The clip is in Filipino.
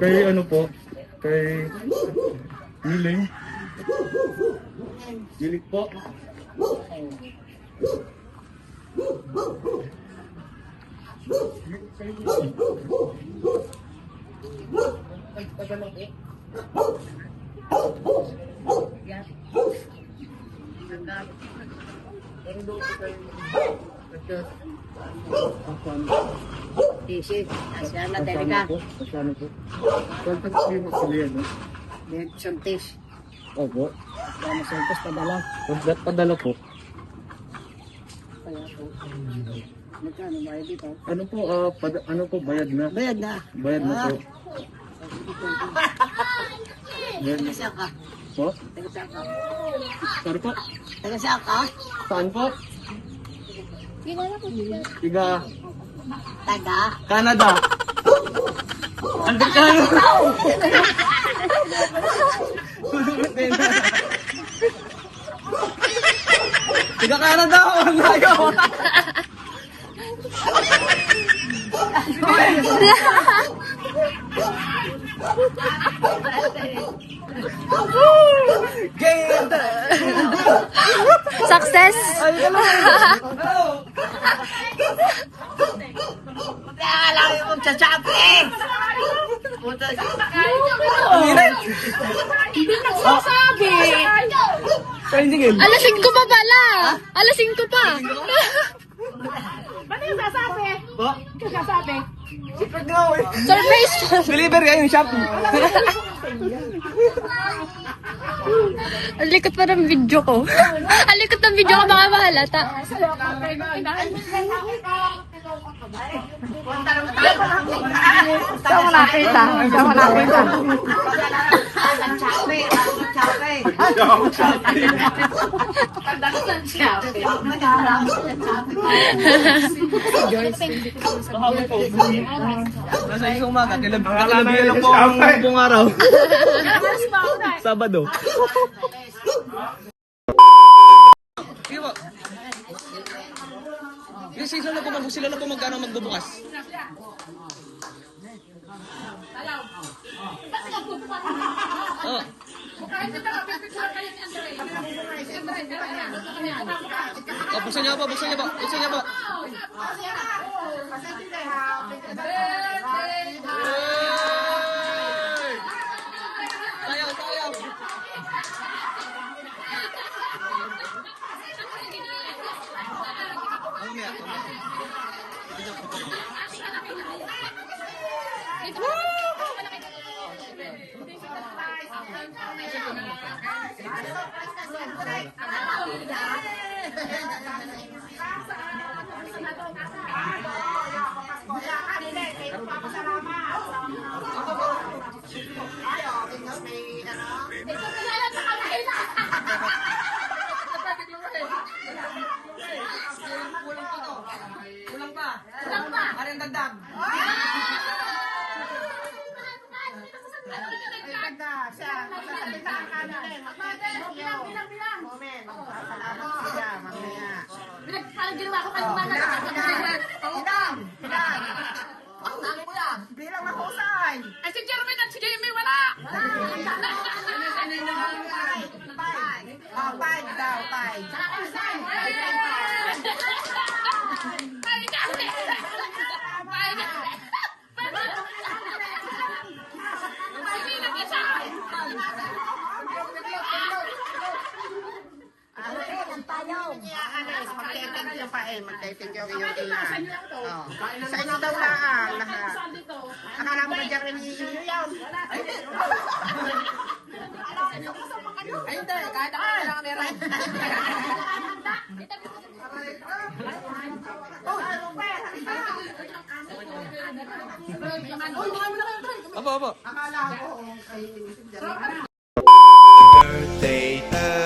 Kay ano po? Kay Miling. Miling po. Sisi, asya na talaga. Kasano po? Contact ko yung sila yan, no? May suntis. Opo. Kaya na suntis padala. Contact padala po. Kaya po. Magkano bayad dito? Ano po, ah, pada- ano po, bayad na? Bayad na. Bayad na po. Bayad na saan ka? po. Taga saan ka? Sorry po. Taga saan ka? Saan po? Taga? Tiga Canada. Amerikano. Tiga Canada ako. Ang layo. Success! Akala ko yung magsasabi! Puta Hindi nagsasabi! Alasing ko pa pala! Alasing ko pa! Po? Secret nga ako eh. Surprise! Deliver kayo yung Shopee. Ang likot pa ng video ko. Ang likot ng video ko, baka mahalata. Saan mo nakita? Saan mo nakita? Nasa isang umaga, kilab kalabihan lang po ang buong araw. Sabado. Sige po. Yung mag sila na po magkano magbubukas. Oh. Oh, buksan niyo po, buksan niyo po, buksan niyo po. Hey! Mamaya, mamaya. Parang ginawa ko kanina. Bilang mahusay. Ay, si Jeremy at si Jamie wala! Oh, five daw, five. Ay, kasi! Ay, kasi! Hindi na isa! Magte-thank you pa eh. Magte-thank you yung ilan. Oh. Sa inyo daw lang lahat. Akala mo ba dyan rin yun? Ay, hindi. Kahit ako na lang meron. Apo, apo. Akala ko, birthday to